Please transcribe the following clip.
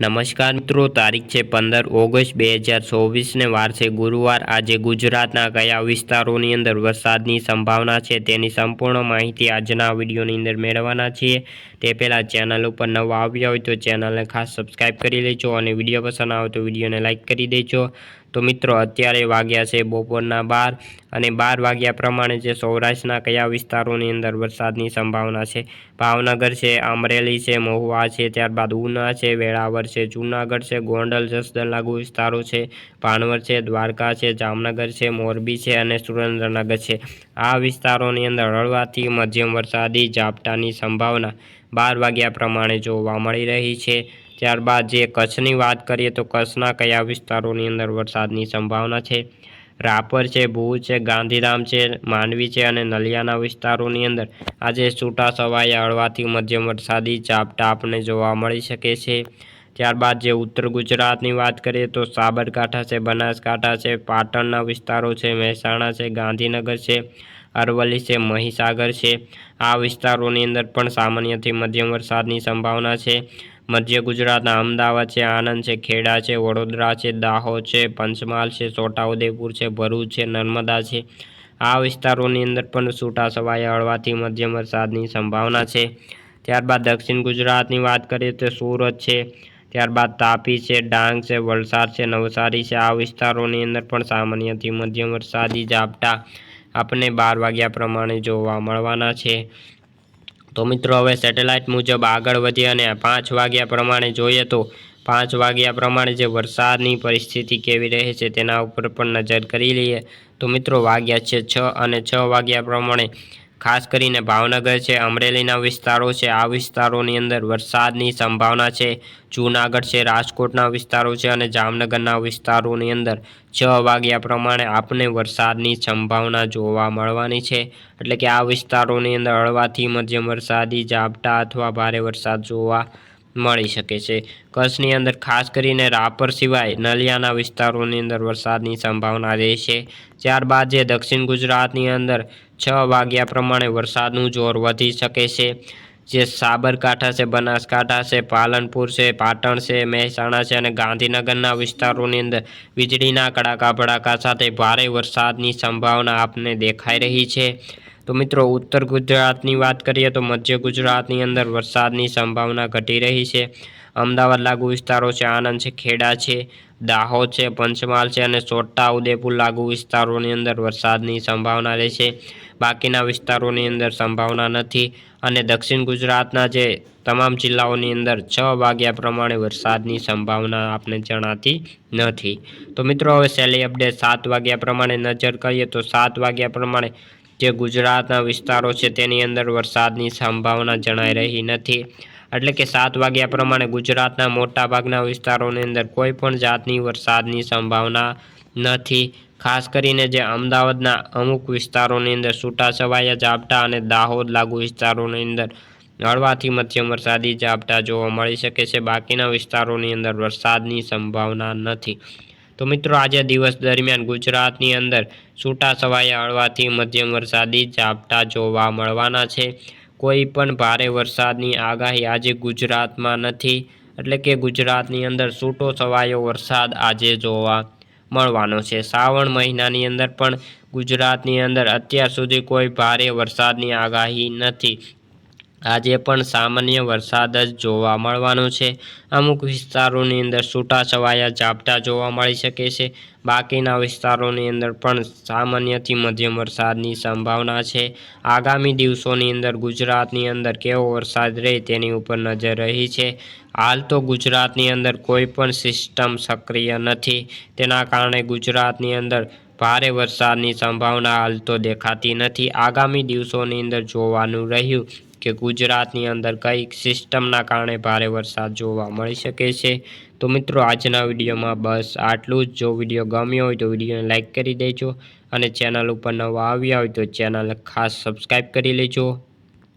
નમસ્કાર મિત્રો, તારીખ છે પંદર ઓગસ્ટ બે હજાર ચોવીસને વાર છે ગુરુવાર. આજે ગુજરાતના કયા વિસ્તારોની અંદર વરસાદની સંભાવના છે તેની સંપૂર્ણ માહિતી આજના વિડીયોની અંદર મેળવવાના છીએ. તે પહેલાં ચેનલ ઉપર નવા આવ્યા હોય તો ચેનલને ખાસ સબસ્ક્રાઈબ કરી લેજો અને વીડિયો પસંદ આવે તો વિડીયોને લાઇક કરી દેજો. તો મિત્રો, અત્યારે વાગ્યા છે બપોરના બાર અને બાર વાગ્યા પ્રમાણે જે સૌરાષ્ટ્રના કયા વિસ્તારોની અંદર વરસાદની સંભાવના છે? ભાવનગર છે, અમરેલી છે, મહુવા છે, ત્યારબાદ ઉના છે, વેળાવર છે, જૂનાગઢ છે, ગોંડલ, જસદણ લાગુ વિસ્તારો છે, ભાણવર છે, દ્વારકા છે, જામનગર છે, મોરબી છે અને સુરેન્દ્રનગર છે. આ વિસ્તારોની અંદર હળવાથી મધ્યમ વરસાદી ઝાપટાની સંભાવના બાર વાગ્યા પ્રમાણે જોવા મળી રહી છે. ત્યારબાદ જે કચ્છની વાત કરીએ તો કચ્છના કયા વિસ્તારોની અંદર વરસાદની સંભાવના છે? રાપર છે, ભુજ છે, ગાંધીધામ છે, માંડવી છે અને નલિયાના વિસ્તારોની અંદર આજે છૂટા છવાયા હળવાથી મધ્યમ વરસાદી ઝાપટા આપણને જોવા મળી શકે છે. ત્યારબાદ જે ઉત્તર ગુજરાતની વાત કરીએ તો સાબરકાંઠા છે, બનાસકાંઠા છે, પાટણના વિસ્તારો છે, મહેસાણા છે, ગાંધીનગર છે, અરવલ્લી છે, મહીસાગર છે. આ વિસ્તારોની અંદર પણ સામાન્યથી મધ્યમ વરસાદની સંભાવના છે. મધ્ય ગુજરાતના અમદાવાદ છે, આણંદ છે, ખેડા છે, વડોદરા છે, દાહોદ છે, પંચમહાલ છે, છોટાઉદેપુર છે, ભરૂચ છે, નર્મદા છે. આ વિસ્તારોની અંદર પણ છૂટા છવાયા હળવાથી મધ્યમ વરસાદની સંભાવના છે. ત્યારબાદ દક્ષિણ ગુજરાતની વાત કરીએ તો સુરત છે, ત્યારબાદ તાપી છે, ડાંગ છે, વલસાડ છે, નવસારી છે. આ વિસ્તારોની અંદર પણ સામાન્યથી મધ્યમ વરસાદી ઝાપટા આપણને બાર વાગ્યા પ્રમાણે જોવા મળવાના છે. તો મિત્રો, હવે સેટેલાઇટ મુજબ આગળ વધીએ અને પાંચ વાગ્યા પ્રમાણે જોઈએ તો પાંચ વાગ્યા પ્રમાણે જે વરસાદની પરિસ્થિતિ કેવી રહે છે તેના ઉપર પણ નજર કરી લઈએ. તો મિત્રો, વાગ્યા છે છ અને છ વાગ્યા પ્રમાણે ખાસ કરીને ભાવનગર છે, અમરેલીના વિસ્તારો છે, આ વિસ્તારોની અંદર વરસાદની સંભાવના છે. જૂનાગઢ છે, રાજકોટના વિસ્તારો છે અને જામનગરના વિસ્તારોની અંદર છ વાગ્યા પ્રમાણે આપને વરસાદની સંભાવના જોવા મળવાની છે. એટલે કે આ વિસ્તારોની અંદર હળવાથી મધ્યમ વરસાદી, ઝાપટા અથવા ભારે વરસાદ જોવા મળી શકે છે. કચ્છની અંદર ખાસ કરીને રાપર સિવાય નલિયાના વિસ્તારોની અંદર વરસાદની સંભાવના રહેશે. ત્યારબાદ જે દક્ષિણ ગુજરાતની અંદર છ વાગ્યા પ્રમાણે વરસાદનું જોર વધી શકે છે. જે સાબરકાંઠા છે, બનાસકાંઠા છે, પાલનપુર છે, પાટણ છે, મહેસાણા છે અને ગાંધીનગરના વિસ્તારોની અંદર વીજળીના કડાકા ભડાકા સાથે ભારે વરસાદની સંભાવના આપને દેખાઈ રહી છે. તો મિત્રો, ઉત્તર ગુજરાતની વાત કરીએ તો મધ્ય ગુજરાતની અંદર વરસાદની સંભાવના ઘટી રહી છે. અમદાવાદ લાગુ વિસ્તારો છે, આણંદ છે, ખેડા છે, દાહોદ છે, પંચમહાલ છે અને છોટા ઉદેપુર લાગુ વિસ્તારોની અંદર વરસાદની સંભાવના રહેશે બાકીના વિસ્તારોની અંદર સંભાવના નથી અને દક્ષિણ ગુજરાતના જે તમામ જિલ્લાઓની અંદર છ વાગ્યા પ્રમાણે વરસાદની સંભાવના આપને જણાતી નથી. તો મિત્રો, હવે સહેલી અપડેટ સાત વાગ્યા પ્રમાણે નજર કરીએ તો સાત વાગ્યા પ્રમાણે જે ગુજરાતના વિસ્તારો છે તેની અંદર વરસાદની સંભાવના જણાઈ રહી નથી. એટલે કે સાત વાગ્યા પ્રમાણે ગુજરાતના મોટાભાગના વિસ્તારોની અંદર કોઈ પણ જાતની વરસાદની સંભાવના નથી. ખાસ કરીને જે અમદાવાદના અમુક વિસ્તારોની અંદર છૂટાછવાયા ઝાપટા અને દાહોદ લાગુ વિસ્તારોની અંદર હળવાથી મધ્યમ વરસાદી ઝાપટા જોવા મળી શકે છે. બાકીના વિસ્તારોની અંદર વરસાદની સંભાવના નથી. તો મિત્રો, આજે દિવસ દરમિયાન ગુજરાતની અંદર છૂટાછવાયા હળવાથી મધ્યમ વરસાદી ઝાપટા જોવા મળવાના છે. કોઈ પણ ભારે વરસાદની આગાહી આજે ગુજરાતમાં નથી, એટલે કે ગુજરાતની અંદર છૂટો છવાયો વરસાદ આજે જોવા મળવાનો છે. શ્રાવણ મહિનાની અંદર પણ ગુજરાતની અંદર અત્યાર સુધી કોઈ ભારે વરસાદની આગાહી નથી. આજે પણ સામાન્ય વરસાદ જ જોવા મળવાનો છે. અમુક વિસ્તારોની અંદર છૂટાછવાયા ઝાપટા જોવા મળી શકે છે. બાકીના વિસ્તારોની અંદર પણ સામાન્યથી મધ્યમ વરસાદની સંભાવના છે. આગામી દિવસોની અંદર ગુજરાતની અંદર કેવો વરસાદ રહે તેની ઉપર નજર રહી છે. હાલ તો ગુજરાતની અંદર કોઈ પણ સિસ્ટમ સક્રિય નથી. તેના કારણે ગુજરાતની અંદર ભારે વરસાદની સંભાવના હાલ તો દેખાતી નથી. આગામી દિવસોની અંદર જોવાનું રહ્યું. કે ગુજરાતની અંદર કઈ સિસ્ટમના કારણે ભારે વરસાદ જોવા મળી શકે છે. તો મિત્રો, આજના વિડીયોમાં બસ આટલું જ. જો વીડિયો ગમ્યો હોય તો વિડીયોને લાઇક કરી દેજો અને ચેનલ ઉપર નવા આવ્યા હોય તો ચેનલ ખાસ સબસ્ક્રાઈબ કરી લેજો.